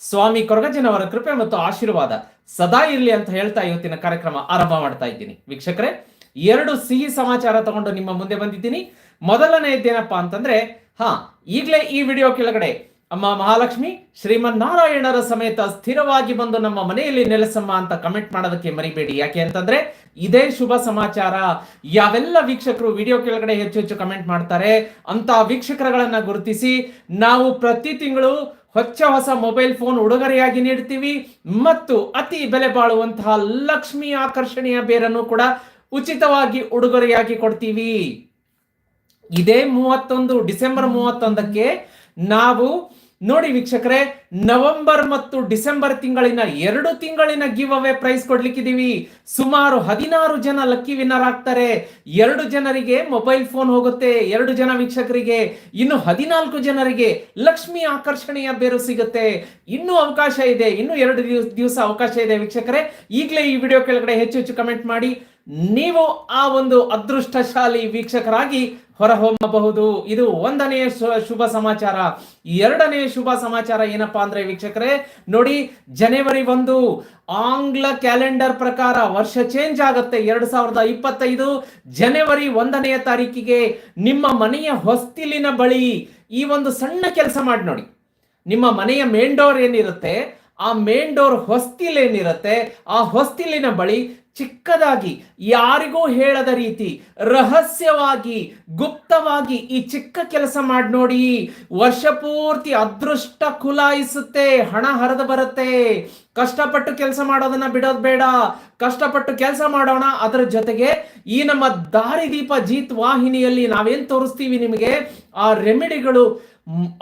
ಸ್ವಾಮಿ ಕೊರಗಜ್ಜನವರ ಕೃಪೆ ಮತ್ತು ಆಶೀರ್ವಾದ ಸದಾ ಇರಲಿ ಅಂತ ಹೇಳ್ತಾ ಇವತ್ತಿನ ಕಾರ್ಯಕ್ರಮ ಆರಂಭ ಮಾಡ್ತಾ ಇದ್ದೀನಿ. ವೀಕ್ಷಕರೇ, ಎರಡು ಸಿಹಿ ಸಮಾಚಾರ ತಗೊಂಡು ನಿಮ್ಮ ಮುಂದೆ ಬಂದಿದ್ದೀನಿ. ಮೊದಲನೆಯದ್ದೇನಪ್ಪ ಅಂತಂದ್ರೆ, ಹಾ, ಈಗಲೇ ಈ ವಿಡಿಯೋ ಕೆಳಗಡೆ ಅಮ್ಮ ಮಹಾಲಕ್ಷ್ಮಿ ಶ್ರೀಮನ್ ನಾರಾಯಣರ ಸಮೇತ ಸ್ಥಿರವಾಗಿ ಬಂದು ನಮ್ಮ ಮನೆಯಲ್ಲಿ ನೆಲೆಸಮ್ಮ ಅಂತ ಕಮೆಂಟ್ ಮಾಡೋದಕ್ಕೆ ಮರಿಬೇಡಿ. ಯಾಕೆ ಅಂತಂದ್ರೆ, ಇದೇ ಶುಭ ಸಮಾಚಾರ. ಯಾವೆಲ್ಲ ವೀಕ್ಷಕರು ವಿಡಿಯೋ ಕೆಳಗಡೆ ಹೆಚ್ಚು ಹೆಚ್ಚು ಕಮೆಂಟ್ ಮಾಡ್ತಾರೆ ಅಂತ ವೀಕ್ಷಕರಗಳನ್ನ ಗುರುತಿಸಿ ನಾವು ಪ್ರತಿ ತಿಂಗಳು ಹೊಚ್ಚ ಹೊಸ ಮೊಬೈಲ್ ಫೋನ್ ಉಡುಗೊರೆಯಾಗಿ ನೀಡ್ತೀವಿ ಮತ್ತು ಅತಿ ಬೆಲೆ ಬಾಳುವಂತಹ ಲಕ್ಷ್ಮಿ ಆಕರ್ಷಣೆಯ ಬೇರನ್ನು ಕೂಡ ಉಚಿತವಾಗಿ ಉಡುಗೊರೆಯಾಗಿ ಕೊಡ್ತೀವಿ. ಇದೇ ಮೂವತ್ತೊಂದು ಡಿಸೆಂಬರ್ ಮೂವತ್ತೊಂದಕ್ಕೆ ನಾವು ನೋಡಿ ವೀಕ್ಷಕರೇ, ನವೆಂಬರ್ ಮತ್ತು ಡಿಸೆಂಬರ್ ತಿಂಗಳಿನ ಎರಡು ತಿಂಗಳಿನ ಗಿವ್ ಅವೇ ಪ್ರೈಸ್ ಕೊಡ್ಲಿಕ್ಕಿದೀವಿ ಸುಮಾರು ಹದಿನಾರು ಜನ ಲಕ್ಕಿ ವಿನ್ನರ್ ಆಗ್ತಾರೆ. ಎರಡು ಜನರಿಗೆ ಮೊಬೈಲ್ ಫೋನ್ ಹೋಗುತ್ತೆ, ಎರಡು ಜನ ವೀಕ್ಷಕರಿಗೆ, ಇನ್ನು ಹದಿನಾಲ್ಕು ಜನರಿಗೆ ಲಕ್ಷ್ಮಿ ಆಕರ್ಷಣೆಯ ಬೇರು ಸಿಗುತ್ತೆ. ಇನ್ನೂ ಅವಕಾಶ ಇದೆ, ಇನ್ನು ಎರಡು ದಿವಸ ಅವಕಾಶ ಇದೆ ವೀಕ್ಷಕರೇ. ಈಗಲೇ ಈ ವಿಡಿಯೋ ಕೆಳಗಡೆ ಹೆಚ್ಚು ಹೆಚ್ಚು ಕಮೆಂಟ್ ಮಾಡಿ. ನೀವು ಆ ಒಂದು ಅದೃಷ್ಟಶಾಲಿ ವೀಕ್ಷಕರಾಗಿ ಹೊರಹೊಮ್ಮಬಹುದು. ಇದು ಒಂದನೆಯ ಶು- ಶುಭ ಸಮಾಚಾರ. ಎರಡನೇ ಶುಭ ಸಮಾಚಾರ ಏನಪ್ಪಾ ಅಂದ್ರೆ ವೀಕ್ಷಕರೇ, ನೋಡಿ, ಜನವರಿ ಒಂದು, ಆಂಗ್ಲ ಕ್ಯಾಲೆಂಡರ್ ಪ್ರಕಾರ ವರ್ಷ ಚೇಂಜ್ ಆಗುತ್ತೆ. ಎರಡ್ ಸಾವಿರದ ಇಪ್ಪತ್ತೈದು ಜನವರಿ ಒಂದನೆಯ ತಾರೀಕಿಗೆ ನಿಮ್ಮ ಮನೆಯ ಹೊಸ್ತಿಲಿನ ಬಳಿ ಈ ಒಂದು ಸಣ್ಣ ಕೆಲಸ ಮಾಡಿ ನೋಡಿ. ನಿಮ್ಮ ಮನೆಯ ಮೇನ್ ಡೋರ್ ಏನಿರುತ್ತೆ ಆ ಮೇನ್ ಡೋರ್ ಹೊಸ್ತಿಲ್ ಏನಿರುತ್ತೆ ಆ ಹೊಸ್ತಿಲಿನ ಬಳಿ ಚಿಕ್ಕದಾಗಿ, ಯಾರಿಗೂ ಹೇಳದ ರೀತಿ, ರಹಸ್ಯವಾಗಿ, ಗುಪ್ತವಾಗಿ ಈ ಚಿಕ್ಕ ಕೆಲಸ ಮಾಡಿ ನೋಡಿ, ವರ್ಷ ಪೂರ್ತಿ ಅದೃಷ್ಟ ಕುಲಾಯಿಸುತ್ತೆ, ಹಣ ಹರಿದು ಬರುತ್ತೆ. ಕಷ್ಟಪಟ್ಟು ಕೆಲಸ ಮಾಡೋದನ್ನ ಬಿಡೋದು ಬೇಡ, ಕಷ್ಟಪಟ್ಟು ಕೆಲಸ ಮಾಡೋಣ, ಅದರ ಜೊತೆಗೆ ಈ ನಮ್ಮ ದಾರಿದೀಪ ಜೀತ್ ವಾಹಿನಿಯಲ್ಲಿ ನಾವೇನ್ ತೋರಿಸ್ತೀವಿ ನಿಮಗೆ, ಆ ರೆಮಿಡಿಗಳು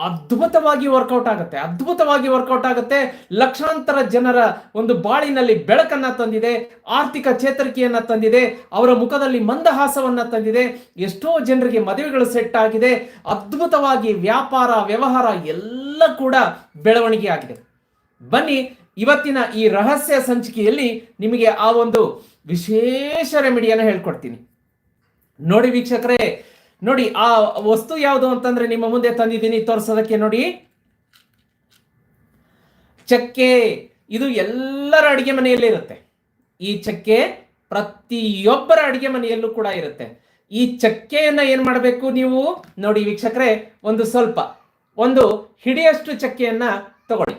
ಅದ್ಭುತವಾಗಿ ವರ್ಕೌಟ್ ಆಗುತ್ತೆ. ಅದ್ಭುತವಾಗಿ ವರ್ಕೌಟ್ ಆಗುತ್ತೆ. ಲಕ್ಷಾಂತರ ಜನರ ಒಂದು ಬಾಳಿನಲ್ಲಿ ಬೆಳಕನ್ನ ತಂದಿದೆ, ಆರ್ಥಿಕ ಚೇತರಿಕೆಯನ್ನ ತಂದಿದೆ, ಅವರ ಮುಖದಲ್ಲಿ ಮಂದಹಾಸವನ್ನ ತಂದಿದೆ, ಎಷ್ಟೋ ಜನರಿಗೆ ಮದುವೆಗಳು ಸೆಟ್ ಆಗಿದೆ. ಅದ್ಭುತವಾಗಿ ವ್ಯಾಪಾರ, ವ್ಯವಹಾರ ಎಲ್ಲ ಕೂಡ ಬೆಳವಣಿಗೆ ಆಗಿದೆ. ಬನ್ನಿ, ಇವತ್ತಿನ ಈ ರಹಸ್ಯ ಸಂಚಿಕೆಯಲ್ಲಿ ನಿಮಗೆ ಆ ಒಂದು ವಿಶೇಷ ರೆಮಿಡಿಯನ್ನು ಹೇಳ್ಕೊಡ್ತೀನಿ. ನೋಡಿ ವೀಕ್ಷಕರೇ ನೋಡಿ, ಆ ವಸ್ತು ಯಾವುದು ಅಂತಂದ್ರೆ ನಿಮ್ಮ ಮುಂದೆ ತಂದಿದ್ದೀನಿ, ತೋರಿಸೋದಕ್ಕೆ ನೋಡಿ. ಚಕ್ಕೆ, ಇದು ಎಲ್ಲರ ಅಡಿಗೆ ಮನೆಯಲ್ಲಿ ಇರುತ್ತೆ. ಈ ಚಕ್ಕೆ ಪ್ರತಿಯೊಬ್ಬರ ಅಡಿಗೆ ಮನೆಯಲ್ಲೂ ಕೂಡ ಇರುತ್ತೆ. ಈ ಚಕ್ಕೆಯನ್ನ ಏನ್ ಮಾಡಬೇಕು ನೀವು? ನೋಡಿ ವೀಕ್ಷಕರೇ, ಒಂದು ಸ್ವಲ್ಪ, ಒಂದು ಹಿಡಿಯಷ್ಟು ಚಕ್ಕೆಯನ್ನ ತಗೊಳ್ಳಿ.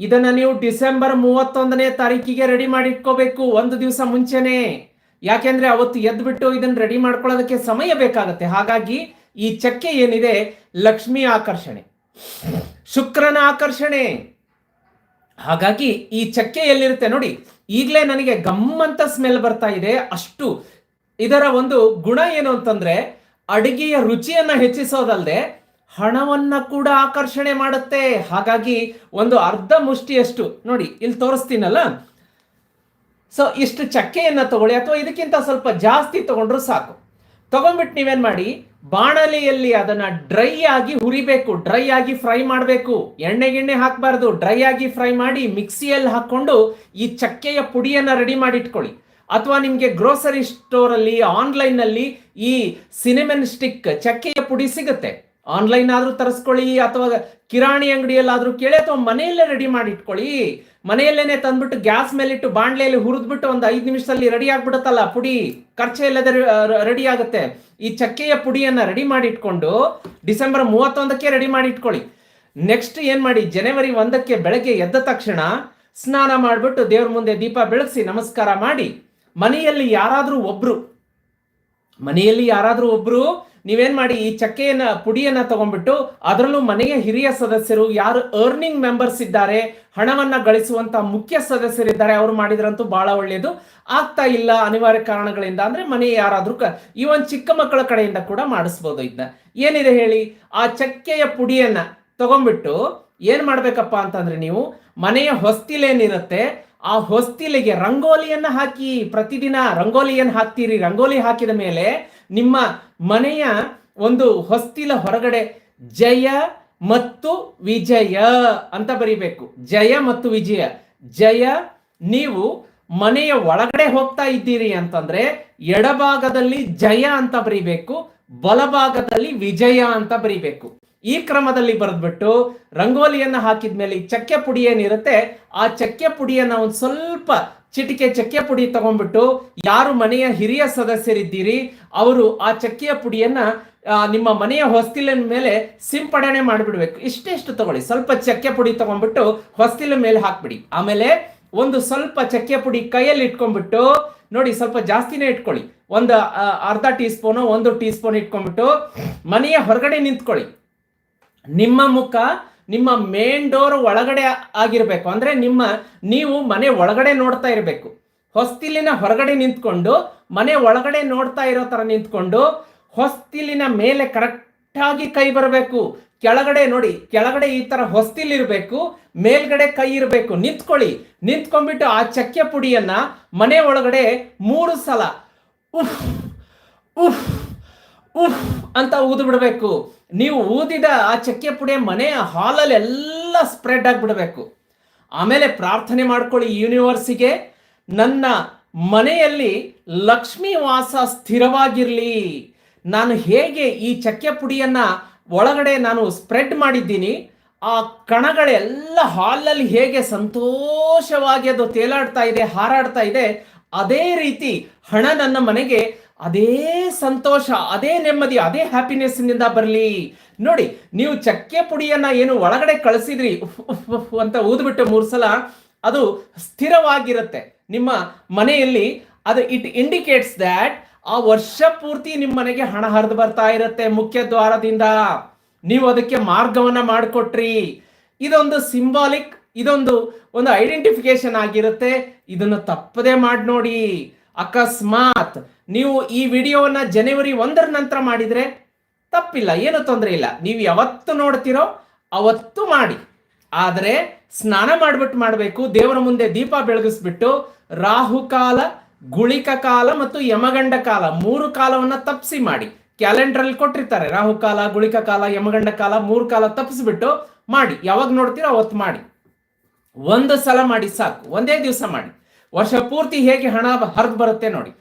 ಇದನ್ನ ನೀವು ಡಿಸೆಂಬರ್ ಮೂವತ್ತೊಂದನೇ ತಾರೀಕಿಗೆ ರೆಡಿ ಮಾಡಿ ಇಟ್ಕೋಬೇಕು ಒಂದು ದಿವಸ ಮುಂಚೆನೆ. ಯಾಕೆಂದ್ರೆ ಅವತ್ತು ಎದ್ಬಿಟ್ಟು ಇದನ್ನ ರೆಡಿ ಮಾಡ್ಕೊಳ್ಳೋದಕ್ಕೆ ಸಮಯ ಬೇಕಾಗತ್ತೆ. ಹಾಗಾಗಿ ಈ ಚಕ್ಕೆ ಏನಿದೆ? ಲಕ್ಷ್ಮಿ ಆಕರ್ಷಣೆ. ಶುಕ್ರನ ಆಕರ್ಷಣೆ. ಹಾಗಾಗಿ ಈ ಚಕ್ಕೆ ಎಲ್ಲಿರುತ್ತೆ ನೋಡಿ, ಈಗಲೇ ನನಗೆ ಗಮ್ಮಂತ ಸ್ಮೆಲ್ ಬರ್ತಾ ಇದೆ. ಅಷ್ಟು ಇದರ ಒಂದು ಗುಣ ಏನು ಅಂತಂದ್ರೆ, ಅಡಿಗೆಯ ರುಚಿಯನ್ನ ಹೆಚ್ಚಿಸೋದಲ್ಲದೆ ಹಣವನ್ನ ಕೂಡ ಆಕರ್ಷಣೆ ಮಾಡುತ್ತೆ. ಹಾಗಾಗಿ ಒಂದು ಅರ್ಧ ಮುಷ್ಟಿಯಷ್ಟು. ನೋಡಿ, ಇಲ್ಲಿ ತೋರಿಸ್ತೀನಲ್ಲ? ಸೊ ಇಷ್ಟು ಚಕ್ಕೆಯನ್ನು ತಗೊಳ್ಳಿ ಅಥವಾ ಇದಕ್ಕಿಂತ ಸ್ವಲ್ಪ ಜಾಸ್ತಿ ತಗೊಂಡ್ರು ಸಾಕು. ತಗೊಂಡ್ಬಿಟ್ಟು ನೀವೇನು ಮಾಡಿ, ಬಾಣಲೆಯಲ್ಲಿ ಅದನ್ನು ಡ್ರೈ ಆಗಿ ಹುರಿಬೇಕು, ಡ್ರೈ ಆಗಿ ಫ್ರೈ ಮಾಡಬೇಕು. ಎಣ್ಣೆಗೆಣ್ಣೆ ಹಾಕಬಾರ್ದು, ಡ್ರೈ ಆಗಿ ಫ್ರೈ ಮಾಡಿ ಮಿಕ್ಸಿಯಲ್ಲಿ ಹಾಕ್ಕೊಂಡು ಈ ಚಕ್ಕೆಯ ಪುಡಿಯನ್ನು ರೆಡಿ ಮಾಡಿ ಇಟ್ಕೊಳ್ಳಿ ಅಥವಾ ನಿಮಗೆ ಗ್ರೋಸರಿ ಸ್ಟೋರಲ್ಲಿ, ಆನ್ಲೈನ್ನಲ್ಲಿ ಆನ್ಲೈನ್ನಲ್ಲಿ ಈ ಸಿನಿಮನ್ ಸ್ಟಿಕ್ ಚಕ್ಕೆಯ ಪುಡಿ ಸಿಗುತ್ತೆ. ಆನ್ಲೈನ್ ಆದ್ರೂ ತರಿಸ್ಕೊಳ್ಳಿ ಅಥವಾ ಕಿರಾಣಿ ಅಂಗಡಿಯಲ್ಲಾದ್ರೂ ಕೇಳಿ ಅಥವಾ ಮನೆಯಲ್ಲೇ ರೆಡಿ ಮಾಡಿ ಇಟ್ಕೊಳ್ಳಿ. ಮನೆಯಲ್ಲೇನೆ ತಂದ್ಬಿಟ್ಟು ಗ್ಯಾಸ್ ಮೇಲಿಟ್ಟು ಬಾಂಡ್ಲೆಯಲ್ಲಿ ಹುರಿದ್ಬಿಟ್ಟು ಒಂದು ಐದು ನಿಮಿಷದಲ್ಲಿ ರೆಡಿ ಆಗ್ಬಿಡುತ್ತಲ್ಲ ಪುಡಿ. ಖರ್ಚೆ ಇಲ್ಲದೆ ರೆಡಿ ಆಗುತ್ತೆ. ಈ ಚಕ್ಕೆಯ ಪುಡಿಯನ್ನ ರೆಡಿ ಮಾಡಿ ಇಟ್ಕೊಂಡು ಡಿಸೆಂಬರ್ ಮೂವತ್ತೊಂದಕ್ಕೆ ರೆಡಿ ಮಾಡಿ ಇಟ್ಕೊಳ್ಳಿ. ನೆಕ್ಸ್ಟ್ ಏನ್ ಮಾಡಿ? ಜನವರಿ ಒಂದಕ್ಕೆ ಬೆಳಗ್ಗೆ ಎದ್ದ ತಕ್ಷಣ ಸ್ನಾನ ಮಾಡಿಬಿಟ್ಟು ದೇವ್ರ ಮುಂದೆ ದೀಪ ಬೆಳಗಿಸಿ ನಮಸ್ಕಾರ ಮಾಡಿ ಮನೆಯಲ್ಲಿ ಯಾರಾದ್ರೂ ಒಬ್ರು, ಮನೆಯಲ್ಲಿ ಯಾರಾದ್ರೂ ಒಬ್ರು ನೀವೇನ್ ಮಾಡಿ ಈ ಚಕ್ಕೆಯನ್ನ, ಪುಡಿಯನ್ನ ತಗೊಂಡ್ಬಿಟ್ಟು ಅದರಲ್ಲೂ ಮನೆಯ ಹಿರಿಯ ಸದಸ್ಯರು ಯಾರು ಅರ್ನಿಂಗ್ ಮೆಂಬರ್ಸ್ ಇದ್ದಾರೆ, ಹಣವನ್ನ ಗಳಿಸುವಂತ ಮುಖ್ಯ ಸದಸ್ಯರಿದ್ದಾರೆ ಅವರು ಮಾಡಿದ್ರಂತೂ ಬಹಳ ಒಳ್ಳೆಯದು ಆಗ್ತಾ ಇಲ್ಲ ಅನಿವಾರ್ಯ ಕಾರಣಗಳಿಂದ ಅಂದ್ರೆ ಮನೆ ಯಾರಾದ್ರೂ ಕ ಈವನ್ ಚಿಕ್ಕ ಮಕ್ಕಳ ಕಡೆಯಿಂದ ಕೂಡ ಮಾಡಿಸ್ಬೋದು ಇದನ್ನ ಏನಿದೆ ಹೇಳಿ, ಆ ಚಕ್ಕೆಯ ಪುಡಿಯನ್ನ ತಗೊಂಡ್ಬಿಟ್ಟು ಏನ್ ಮಾಡ್ಬೇಕಪ್ಪ ಅಂತಂದ್ರೆ ನೀವು ಮನೆಯ ಹೊಸ್ತಿಲೇನಿರುತ್ತೆ, ಆ ಹೊಸ್ತಿಲಿಗೆ ರಂಗೋಲಿಯನ್ನ ಹಾಕಿ ಪ್ರತಿದಿನ ರಂಗೋಲಿಯನ್ನು ಹಾಕ್ತೀರಿ, ರಂಗೋಲಿ ಹಾಕಿದ ಮೇಲೆ ನಿಮ್ಮ ಮನೆಯ ಒಂದು ಹೊಸ್ತಿಲ ಹೊರಗಡೆ ಜಯ ಮತ್ತು ವಿಜಯ ಅಂತ ಬರಿಬೇಕು. ಜಯ ಮತ್ತು ವಿಜಯ. ಜಯ, ನೀವು ಮನೆಯ ಒಳಗಡೆ ಹೋಗ್ತಾ ಇದ್ದೀರಿ ಅಂತಂದ್ರೆ ಎಡಭಾಗದಲ್ಲಿ ಜಯ ಅಂತ ಬರಿಬೇಕು, ಬಲಭಾಗದಲ್ಲಿ ವಿಜಯ ಅಂತ ಬರಿಬೇಕು. ಈ ಕ್ರಮದಲ್ಲಿ ಬರೆದ್ಬಿಟ್ಟು ರಂಗೋಲಿಯನ್ನ ಹಾಕಿದ್ಮೇಲೆ ಚಕ್ಕೆ ಪುಡಿ ಏನಿರುತ್ತೆ, ಆ ಚಕ್ಕೆ ಪುಡಿಯನ್ನ ಒಂದು ಸ್ವಲ್ಪ ಚಿಟಿಕೆ ಚಕ್ಕೆ ಪುಡಿ ತಗೊಂಡ್ಬಿಟ್ಟು ಯಾರು ಮನೆಯ ಹಿರಿಯ ಸದಸ್ಯರಿದ್ದೀರಿ, ಅವರು ಆ ಚಕ್ಕೆಯ ಪುಡಿಯನ್ನ ನಿಮ್ಮ ಮನೆಯ ಹೊಸ್ತಿಲಿನ ಮೇಲೆ ಸಿಂಪಡಣೆ ಮಾಡಿಬಿಡ್ಬೇಕು. ಇಷ್ಟೆಷ್ಟು ತಗೊಳ್ಳಿ. ಸ್ವಲ್ಪ ಚಕ್ಕೆ ಪುಡಿ ತಗೊಂಡ್ಬಿಟ್ಟು ಹೊಸ್ತಿಲ ಮೇಲೆ ಹಾಕ್ಬಿಡಿ. ಆಮೇಲೆ ಒಂದು ಸ್ವಲ್ಪ ಚಕ್ಕೆ ಪುಡಿ ಕೈಯಲ್ಲಿ ಇಟ್ಕೊಂಡ್ಬಿಟ್ಟು, ನೋಡಿ ಸ್ವಲ್ಪ ಜಾಸ್ತಿನೇ ಇಟ್ಕೊಳ್ಳಿ. ಒಂದು ಅರ್ಧ ಟೀ ಸ್ಪೂನು ಒಂದು ಟೀ ಸ್ಪೂನ್ ಇಟ್ಕೊಂಡ್ಬಿಟ್ಟು ಮನೆಯ ಹೊರಗಡೆ ನಿಂತ್ಕೊಳ್ಳಿ. ನಿಮ್ಮ ಮುಖ ನಿಮ್ಮ ಮೇನ್ ಡೋರ್ ಒಳಗಡೆ ಆಗಿರಬೇಕು. ಅಂದ್ರೆ ನಿಮ್ಮ ನೀವು ಮನೆ ಒಳಗಡೆ ನೋಡ್ತಾ ಇರಬೇಕು. ಹೊಸ್ತಿಲಿನ ಹೊರಗಡೆ ನಿಂತ್ಕೊಂಡು, ಮನೆ ಒಳಗಡೆ ನೋಡ್ತಾ ಇರೋ ತರ ನಿಂತ್ಕೊಂಡು, ಹೊಸ್ತಿಲಿನ ಮೇಲೆ ಕರೆಕ್ಟಾಗಿ ಕೈ ಬರಬೇಕು. ಕೆಳಗಡೆ ನೋಡಿ, ಕೆಳಗಡೆ ಈ ತರ ಹೊಸ್ತಿಲಿರಬೇಕು. ಮೇಲ್ಗಡೆ ಕೈ ಇರಬೇಕು. ನಿಂತ್ಕೊಳ್ಳಿ. ನಿಂತ್ಕೊಂಡ್ಬಿಟ್ಟು ಆ ಚಕ್ಕೆ ಪುಡಿಯನ್ನ ಮನೆ ಒಳಗಡೆ ಮೂರು ಸಲ, ಉಫ್ ಉಫ್ ಉಫ್ ಅಂತ ಊದು ಬಿಡಬೇಕು. ನೀವು ಊದಿದ ಆ ಚಕ್ಕೆ ಪುಡಿ ಮನೆಯ ಹಾಲಲ್ಲಿ ಎಲ್ಲ ಸ್ಪ್ರೆಡ್ ಆಗಿಬಿಡಬೇಕು. ಆಮೇಲೆ ಪ್ರಾರ್ಥನೆ ಮಾಡ್ಕೊಳ್ಳಿ ಯೂನಿವರ್ಸಿಗೆ ನನ್ನ ಮನೆಯಲ್ಲಿ ಲಕ್ಷ್ಮೀ ವಾಸ ಸ್ಥಿರವಾಗಿರಲಿ. ನಾನು ಹೇಗೆ ಈ ಚಕ್ಕೆ ಪುಡಿಯನ್ನ ಒಳಗಡೆ ನಾನು ಸ್ಪ್ರೆಡ್ ಮಾಡಿದ್ದೀನಿ. ಆ ಕಣಗಳೆಲ್ಲ ಹಾಲಲ್ಲಿ ಹೇಗೆ ಸಂತೋಷವಾಗಿ ಅದು ತೇಲಾಡ್ತಾ ಇದೆ, ಹಾರಾಡ್ತಾ ಇದೆ, ಅದೇ ರೀತಿ ಹಣ ನನ್ನ ಮನೆಗೆ ಅದೇ ಸಂತೋಷ, ಅದೇ ನೆಮ್ಮದಿ, ಅದೇ ಹ್ಯಾಪಿನೆಸ್ನಿಂದ ಬರಲಿ. ನೋಡಿ, ನೀವು ಚಕ್ಕೆ ಪುಡಿಯನ್ನ ಏನು ಒಳಗಡೆ ಕಳಿಸಿದ್ರಿ ಅಂತ ಊದ್ಬಿಟ್ಟು ಮೂರು ಸಲ, ಅದು ಸ್ಥಿರವಾಗಿರುತ್ತೆ. ನಿಮ್ಮ ಮನೆಯಲ್ಲಿ ಅದು ಇಟ್ ಇಂಡಿಕೇಟ್ಸ್ ದ್ಯಾಟ್ ಆ ವರ್ಷ ಪೂರ್ತಿ ನಿಮ್ಮ ಮನೆಗೆ ಹಣ ಹರಿದು ಬರ್ತಾ ಇರುತ್ತೆ ಮುಖ್ಯ ದ್ವಾರದಿಂದ. ನೀವು ಅದಕ್ಕೆ ಮಾರ್ಗವನ್ನ ಮಾಡಿಕೊಟ್ರಿ. ಇದೊಂದು ಸಿಂಬಾಲಿಕ್ ಇದೊಂದು, ಒಂದು ಐಡೆಂಟಿಫಿಕೇಶನ್ ಆಗಿರುತ್ತೆ. ಇದನ್ನು ತಪ್ಪದೆ ಮಾಡಿ ನೋಡಿ ಅಕಸ್ಮಾತ್ ನೀವು ಈ ವಿಡಿಯೋವನ್ನ ಜನವರಿ ಒಂದರ ನಂತರ ಮಾಡಿದ್ರೆ ತಪ್ಪಿಲ್ಲ, ಏನು ತೊಂದರೆ ಇಲ್ಲ. ನೀವು ಯಾವತ್ತು ನೋಡ್ತಿರೋ ಅವತ್ತು ಮಾಡಿ. ಆದರೆ ಸ್ನಾನ ಮಾಡಿಬಿಟ್ಟು ಮಾಡಬೇಕು, ದೇವರ ಮುಂದೆ ದೀಪ ಬೆಳಗಿಸ್ಬಿಟ್ಟು ರಾಹುಕಾಲ ಗುಳಿಕ ಕಾಲ ಮತ್ತು ಯಮಗಂಡ ಕಾಲ ಮೂರು ಕಾಲವನ್ನ ತಪ್ಪಿಸಿ ಮಾಡಿ. ಕ್ಯಾಲೆಂಡರ್ ಅಲ್ಲಿ ಕೊಟ್ಟಿರ್ತಾರೆ ರಾಹುಕಾಲ ಗುಳಿಕ ಕಾಲ, ಯಮಗಂಡ ಕಾಲ ಮೂರು ಕಾಲ ತಪ್ಪಿಸ್ಬಿಟ್ಟು ಮಾಡಿ. ಯಾವಾಗ ನೋಡ್ತೀರೋ ಅವತ್ತು ಮಾಡಿ. ಒಂದು ಸಲ ಮಾಡಿ ಸಾಕು, ಒಂದೇ ದಿವಸ ಮಾಡಿ. ವರ್ಷ ಪೂರ್ತಿ ಹೇಗೆ ಹಣ ಹರಿದು ಬರುತ್ತೆ ನೋಡಿ.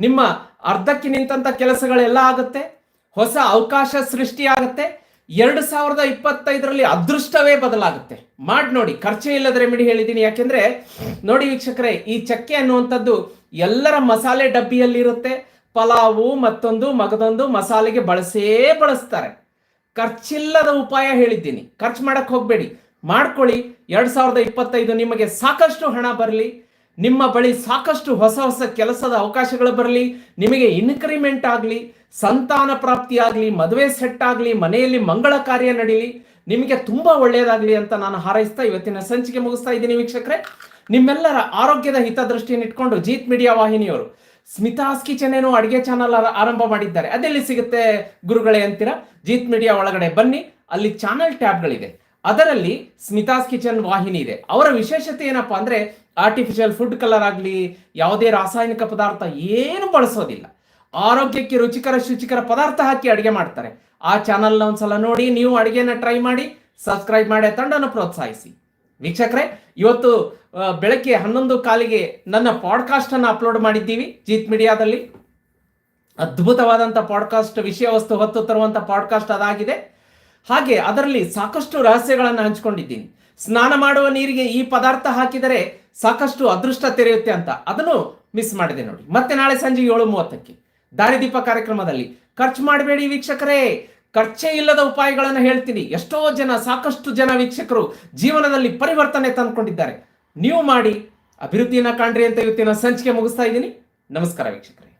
ನಿಮ್ಮ ಅರ್ಧಕ್ಕೆ ನಿಂತಂತ ಕೆಲಸಗಳೆಲ್ಲ ಆಗುತ್ತೆ, ಹೊಸ ಅವಕಾಶ ಸೃಷ್ಟಿಯಾಗುತ್ತೆ ಎರಡು ಸಾವಿರದ ಇಪ್ಪತ್ತೈದರಲ್ಲಿ ಅದೃಷ್ಟವೇ ಬದಲಾಗುತ್ತೆ. ಮಾಡಿ ನೋಡಿ, ಖರ್ಚೇ ಇಲ್ಲದ ರೆಮಿಡಿ ಹೇಳಿದ್ದೀನಿ. ಯಾಕೆಂದ್ರೆ, ನೋಡಿ ವೀಕ್ಷಕರೇ, ಈ ಚಕ್ಕೆ ಅನ್ನುವಂಥದ್ದು ಎಲ್ಲರ ಮಸಾಲೆ ಡಬ್ಬಿಯಲ್ಲಿ ಇರುತ್ತೆ ಪಲಾವು, ಮತ್ತೊಂದು, ಮಗದೊಂದು ಮಸಾಲೆಗೆ ಬಳಸೇ ಬಳಸ್ತಾರೆ. ಖರ್ಚಿಲ್ಲದ ಉಪಾಯ ಹೇಳಿದ್ದೀನಿ. ಖರ್ಚು ಮಾಡಕ್ಕೆ ಹೋಗಬೇಡಿ. ಮಾಡ್ಕೊಳ್ಳಿ. ಎರಡು ಸಾವಿರದ ಇಪ್ಪತ್ತೈದು ನಿಮಗೆ ಸಾಕಷ್ಟು ಹಣ ಬರಲಿ. ನಿಮ್ಮ ಬಳಿ ಸಾಕಷ್ಟು ಹೊಸ ಹೊಸ ಕೆಲಸದ ಅವಕಾಶಗಳು ಬರಲಿ, ನಿಮಗೆ ಇನ್ಕ್ರಿಮೆಂಟ್ ಆಗಲಿ, ಸಂತಾನ ಪ್ರಾಪ್ತಿ ಆಗಲಿ, ಮದುವೆ ಸೆಟ್ ಆಗಲಿ, ಮನೆಯಲ್ಲಿ ಮಂಗಳ ಕಾರ್ಯ ನಡೀಲಿ, ನಿಮಗೆ ತುಂಬಾ ಒಳ್ಳೆಯದಾಗಲಿ ಅಂತ ನಾನು ಹಾರೈಸ್ತಾ ಇವತ್ತಿನ ಸಂಚಿಕೆ ಮುಗಿಸ್ತಾ ಇದ್ದೀನಿ ವೀಕ್ಷಕರೇ. ನಿಮ್ಮೆಲ್ಲರ ಆರೋಗ್ಯದ ಹಿತದೃಷ್ಟಿಯನ್ನು ಇಟ್ಕೊಂಡು ಜೀತ್ ಮೀಡಿಯಾ ವಾಹಿನಿಯವರು ಸ್ಮಿತಾಸ್ ಕಿಚನ್ ಅಡುಗೆ ಅಡಿಗೆ ಚಾನಲ್ ಆರಂಭ ಮಾಡಿದ್ದಾರೆ. ಅದೆಲ್ಲಿ ಸಿಗುತ್ತೆ ಗುರುಗಳೇ ಅಂತೀರಾ? ಜೀತ್ ಮೀಡಿಯಾ ಒಳಗಡೆ ಬನ್ನಿ, ಅಲ್ಲಿ ಚಾನಲ್ ಟ್ಯಾಬ್ಗಳಿದೆ ಅದರಲ್ಲಿ ಸ್ಮಿತಾಸ್ ಕಿಚನ್ ವಾಹಿನಿ ಇದೆ. ಅವರ ವಿಶೇಷತೆ ಏನಪ್ಪಾ ಅಂದ್ರೆ ಆರ್ಟಿಫಿಷಿಯಲ್ ಫುಡ್ ಕಲರ್ ಆಗಲಿ, ಯಾವುದೇ ರಾಸಾಯನಿಕ ಪದಾರ್ಥ ಏನು ಬಳಸೋದಿಲ್ಲ. ಆರೋಗ್ಯಕ್ಕೆ ರುಚಿಕರ, ಶುಚಿಕರ ಪದಾರ್ಥ ಹಾಕಿ ಅಡುಗೆ ಮಾಡ್ತಾರೆ. ಆ ಚಾನಲ್ನ ಒಂದ್ಸಲ ನೋಡಿ, ನೀವು ಅಡುಗೆನ ಟ್ರೈ ಮಾಡಿ ಸಬ್ಸ್ಕ್ರೈಬ್ ಮಾಡಿ ತಂಡನ ಪ್ರೋತ್ಸಾಹಿಸಿ. ವೀಕ್ಷಕರೇ, ಇವತ್ತು ಬೆಳಗ್ಗೆ ಹನ್ನೊಂದು ಕಾಲಿಗೆ ನನ್ನ ಪಾಡ್ಕಾಸ್ಟ್ ಅನ್ನು ಅಪ್ಲೋಡ್ ಮಾಡಿದ್ದೀವಿ. ಜೀತ್ ಮೀಡಿಯಾದಲ್ಲಿ ಅದ್ಭುತವಾದಂಥ ಪಾಡ್ಕಾಸ್ಟ್ ವಿಷಯ ವಸ್ತು ಹೊತ್ತು ತರುವಂಥ ಪಾಡ್ಕಾಸ್ಟ್ ಅದಾಗಿದೆ. ಹಾಗೆ ಅದರಲ್ಲಿ ಸಾಕಷ್ಟು ರಹಸ್ಯಗಳನ್ನು ಹಂಚಿಕೊಂಡಿದ್ದೀನಿ. ಸ್ನಾನ ಮಾಡುವ ನೀರಿಗೆ ಈ ಪದಾರ್ಥ ಹಾಕಿದರೆ ಸಾಕಷ್ಟು ಅದೃಷ್ಟ ತೆರೆಯುತ್ತೆ ಅಂತ. ಅದನ್ನು ಮಿಸ್ ಮಾಡಿದೆ ನೋಡಿ. ಮತ್ತೆ ನಾಳೆ ಸಂಜೆ ಏಳು ಮೂವತ್ತಕ್ಕೆ ದಾರಿದೀಪ ಕಾರ್ಯಕ್ರಮದಲ್ಲಿ. ಖರ್ಚು ಮಾಡಬೇಡಿ ವೀಕ್ಷಕರೇ. ಖರ್ಚೇ ಇಲ್ಲದ ಉಪಾಯಗಳನ್ನು ಹೇಳ್ತೀನಿ. ಎಷ್ಟೋ ಜನ, ಸಾಕಷ್ಟು ಜನ ವೀಕ್ಷಕರು ಜೀವನದಲ್ಲಿ ಪರಿವರ್ತನೆ ತಂದುಕೊಂಡಿದ್ದಾರೆ. ನೀವು ಮಾಡಿ ಅಭಿವೃದ್ಧಿಯನ್ನು ಕಾಣ್ರಿ ಅಂತ ಇವತ್ತಿನ ಸಂಚಿಕೆ ಮುಗಿಸ್ತಾ ಇದ್ದೀನಿ. ನಮಸ್ಕಾರ ವೀಕ್ಷಕರೇ.